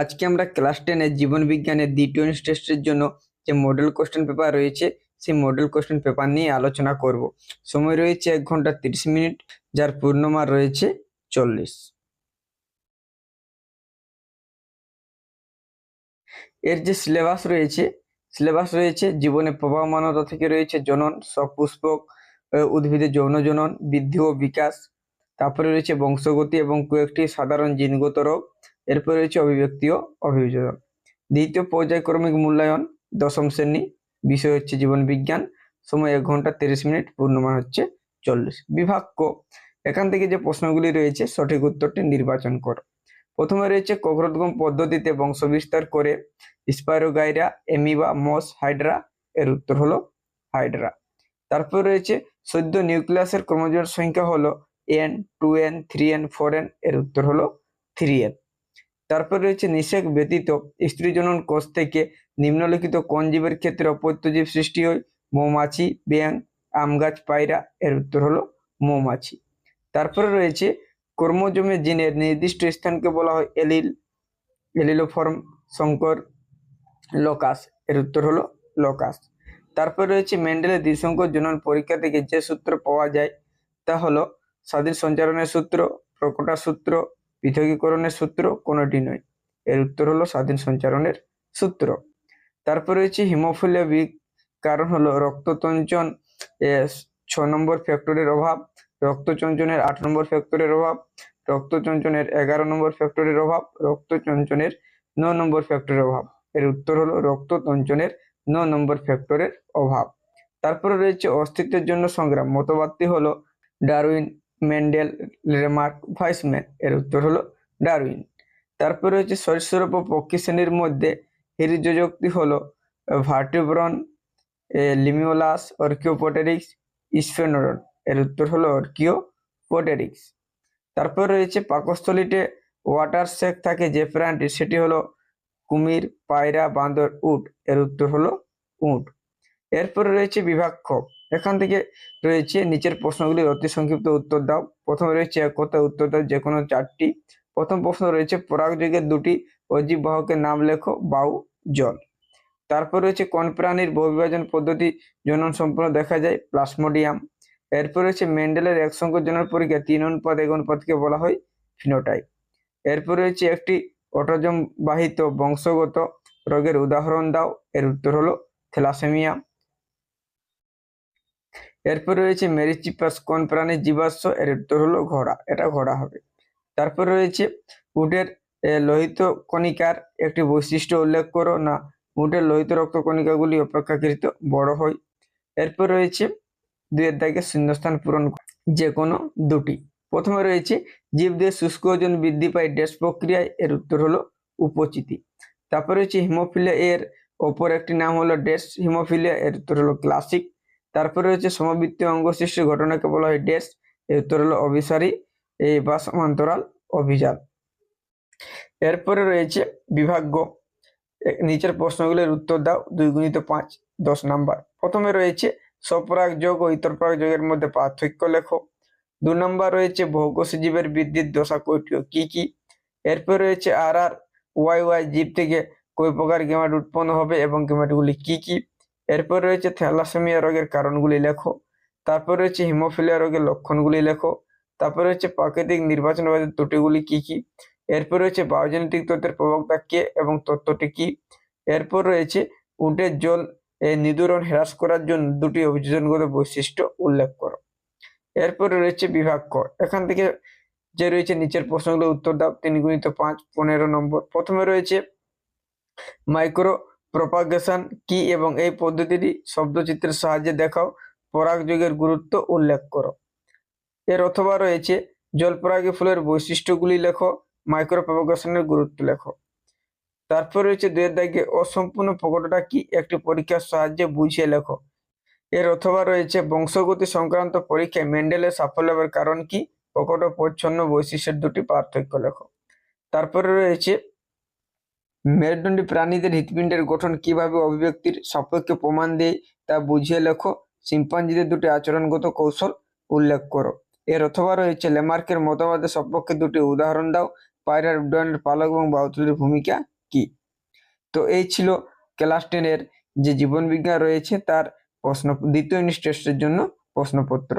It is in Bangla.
আজকে আমরা ক্লাস টেনের জীবন বিজ্ঞানের দ্বিতীয় টেস্টের জন্য যে মডেল কোশ্চেন পেপার রয়েছে, সেই মডেল কোশ্চেন পেপার নিয়ে আলোচনা করব। সময় রয়েছে এক ঘণ্টা তিরিশ মিনিট, যার পূর্ণমান রয়েছে চল্লিশ। এর যে সিলেবাস রয়েছে সিলেবাস রয়েছে জীবনে প্রবাহমানতা থেকে রয়েছে জনন সপুষ্পক উদ্ভিদের যৌন জনন, বৃদ্ধি ও বিকাশ। তারপরে রয়েছে বংশগতি এবং কয়েকটি সাধারণ জিনগত রোগ। এরপরে রয়েছে অভিব্যক্তি ও অভিযোজন। দ্বিতীয় পর্যায়ক্রমিক মূল্যায়ন, দশম শ্রেণি, বিষয় হচ্ছে জীবন বিজ্ঞান, সময় এক ঘণ্টা তিরিশ মিনিট, পূর্ণমান হচ্ছে চল্লিশ। বিভাগ ক, এখান থেকে যে প্রশ্নগুলি রয়েছে, সঠিক উত্তরটি নির্বাচন করো। প্রথমে রয়েছে কক্রোদ্গম পদ্ধতিতে বংশবিস্তার করে স্পাইরোগাইরা, এমিবা, মস, হাইড্রা, এর উত্তর হলো হাইড্রা। তারপর রয়েছে সদ্য নিউক্লিয়াসের ক্রোমোজোমের সংখ্যা হলো N, two N, three N, four N, এর উত্তর হলো থ্রি এন। তারপর রয়েছে নিষেক ব্যতীত স্ত্রী জনন কোষ থেকে নিম্নলিখিত কোন জীবের ক্ষেত্রে অপত্য জীব সৃষ্টি হয়? মৌমাছি ব্যাং আম গাছ, পায়রা, এর উত্তর হলো মৌমাছি। তারপরে রয়েছে কর্মজমে জিনের নির্দিষ্ট স্থানকে বলা হয় এলিল, এলিলোফর্ম, শঙ্কর, লোকাস, এর উত্তর হলো লোকাস। তারপর রয়েছে মেন্ডেলের দ্বিসংকর জনন পরীক্ষা থেকে যে সূত্র পাওয়া যায় তা হলো স্বাধীন সঞ্চারণের সূত্র, প্রকটার সূত্র পৃথকীকরণের সূত্র কোনোটি নয়। এর উত্তর হলো স্বাধীন সঞ্চারণের সূত্র। তারপর রয়েছে হিমোফিলিয়া বি কারণ হলো রক্ততঞ্চন ছ নম্বর ফ্যাক্টরের অভাব, রক্তচঞ্চনের আট নম্বর ফ্যাক্টরের অভাব, রক্তচঞ্চনের এগারো নম্বর ফ্যাক্টরের অভাব, রক্তচঞ্চনের ন নম্বর ফ্যাক্টরের অভাব। এর উত্তর হলো রক্ততঞ্চনের ন নম্বর ফ্যাক্টরের অভাব। তারপরে রয়েছে অস্তিত্বের জন্য সংগ্রাম। মতবাদটি হলো ডারউইন মেন্ডেল রেমার্ক ভাইসম্যান এর উত্তর হলো ডারউইন তারপরে রয়েছে সরিসৃপ ও পক্ষী শ্রেণির মধ্যে হিরিযোজকটি হলো ভার্টিব্রন লিমিওলাস অর্কিওপটেরিক্স ইসফেনোরন এর উত্তর হলো অর্কিওপটেরিক্স তারপর রয়েছে পাকস্থলীতে ওয়াটার সেক থাকে যে প্রাণটি সেটি হলো কুমির, পায়রা, বান্দর, উট। এর উত্তর হলো উট। এরপরে রয়েছে বিভাগ খ। এখান থেকে রয়েছে নিচের প্রশ্নগুলির অতি সংক্ষিপ্ত উত্তর দাও। প্রথমে রয়েছে এক কথায় উত্তর দাও, যে কোনো চারটি। প্রথম প্রশ্ন রয়েছে পরাগযোগের দুটি অজীব বাহকের নাম লেখো বাউ জল। তারপর রয়েছে, কোন প্রাণীর বহুবিভাজন পদ্ধতি জনন সম্পূর্ণ দেখা যায়? প্লাসমোডিয়াম। এরপর রয়েছে, মেন্ডেলের এক সংখ্যক জনন পরীক্ষা তিন অনুপাত, এক অনুপাতকে বলা হয়? ফিনোটাইপ। এরপর রয়েছে, একটি অটোজম বাহিত বংশগত রোগের উদাহরণ দাও। এর উত্তর হলো থ্যালাসেমিয়া। এরপর রয়েছে মেরিচিপাস কোন প্রাণীর জীবাশ্ম, এর উত্তর হলো ঘোড়া, এটা ঘোড়া হবে। তারপর রয়েছে উটের লোহিত কণিকার একটি বৈশিষ্ট্য উল্লেখ করো না, উটের লোহিত রক্ত কণিকাগুলি অপেক্ষাকৃত বড় হয়। এরপর রয়েছে দুইয়ের দাগে শূন্যস্থান পূরণ যে কোনো দুটি। প্রথমে রয়েছে জীবদের শুষ্ক ওজন বৃদ্ধি পায় ড্যাশ প্রক্রিয়ায়, এর উত্তর হলো উপচিতি। তারপর রয়েছে হিমোফিলিয়া, এর ওপর একটি নাম হলো ড্যাশ হিমোফিলিয়া, এর উত্তর হলো ক্লাসিক। তারপরে রয়েছে সমবৃত্তীয় অঙ্গ সৃষ্টির ঘটনাকে বলা হয় ড্যাশ, এর উত্তর হলো অভিসারী এই বা সমান্তরাল অভিযান এরপরে রয়েছে বিভাগ্য নিচের প্রশ্নগুলির উত্তর দাও, দুই গুণিত পাঁচ, দশ নাম্বার। প্রথমে রয়েছে স্বপরাগ যোগ ও ইতর পরাগ যোগের মধ্যে পার্থক্য লেখো। দু নম্বর রয়েছে বহুকোষী জীবের বৃদ্ধির দশা কয়টি ও কি কি? এরপর রয়েছে আর আর, ওয়াই ওয়াই জীব থেকে কই প্রকার গেমাট উৎপন্ন হবে এবং গেমাটগুলি কি কি? এরপর রয়েছে থ্যালাসেমিয়া রোগের কারণগুলি লেখো। তারপর রয়েছে হিমোফিলিয়া রোগের লক্ষণগুলি লেখো। তারপর রয়েছে প্রাকৃতিক নির্বাচনবাদের ত্রুটিগুলি কি কি? এরপর রয়েছে বায়োজেনেটিক তত্ত্বের প্রবক্তা কে এবং তত্ত্বটি কি? এরপর রয়েছে উটের জল নিদূরণ হ্রাস করার জন্য দুটি অভিযোজনগত বৈশিষ্ট্য উল্লেখ করো। এরপরে রয়েছে বিভাগ ক। এখান থেকে যে রয়েছে নিচের প্রশ্নগুলো উত্তর দাও। তিন গুণিত পাঁচ, পনেরো নম্বর। প্রথমে রয়েছে মাইক্রো প্রপাগেশন কি এবং এই পদ্ধতিটি শব্দচিত্রের সাহায্যে দেখাও, পরাগ যুগের গুরুত্ব উল্লেখ করো। এর অথবা রয়েছে, জলপরাগী ফুলের বৈশিষ্ট্যগুলি লেখো মাইক্রো প্রপাগেশনের গুরুত্ব লেখো। তারপর রয়েছে দুয়ের দাগে, অসম্পূর্ণ প্রকটটা কি একটি পরীক্ষার সাহায্যে বুঝিয়ে লেখো। এর অথবা রয়েছে, বংশগতি সংক্রান্ত পরীক্ষায় মেন্ডেলের সাফল্য লাভের কারণ কি, প্রকট ও প্রচ্ছন্ন বৈশিষ্ট্যের দুটি পার্থক্য লেখো। তারপরে রয়েছে মেরুদণ্ডী প্রাণীদের হৃৎপিণ্ডের গঠন কীভাবে অভিব্যক্তির সাপেক্ষে প্রমাণ দেয় তা বুঝিয়ে লেখো। শিম্পাঞ্জিদের দুটি আচরণগত কৌশল উল্লেখ করো। এর অথবা রয়েছে লেমার্কের মতবাদের সপক্ষে দুটি উদাহরণ দাও। পায়রার উড্ডয়নের পালক এবং বায়ুতলের ভূমিকা কি? তো এই ছিল ক্লাস টেনের যে জীবন বিজ্ঞান রয়েছে তার প্রশ্ন, দ্বিতীয় ইউনিট জন্য প্রশ্নপত্র।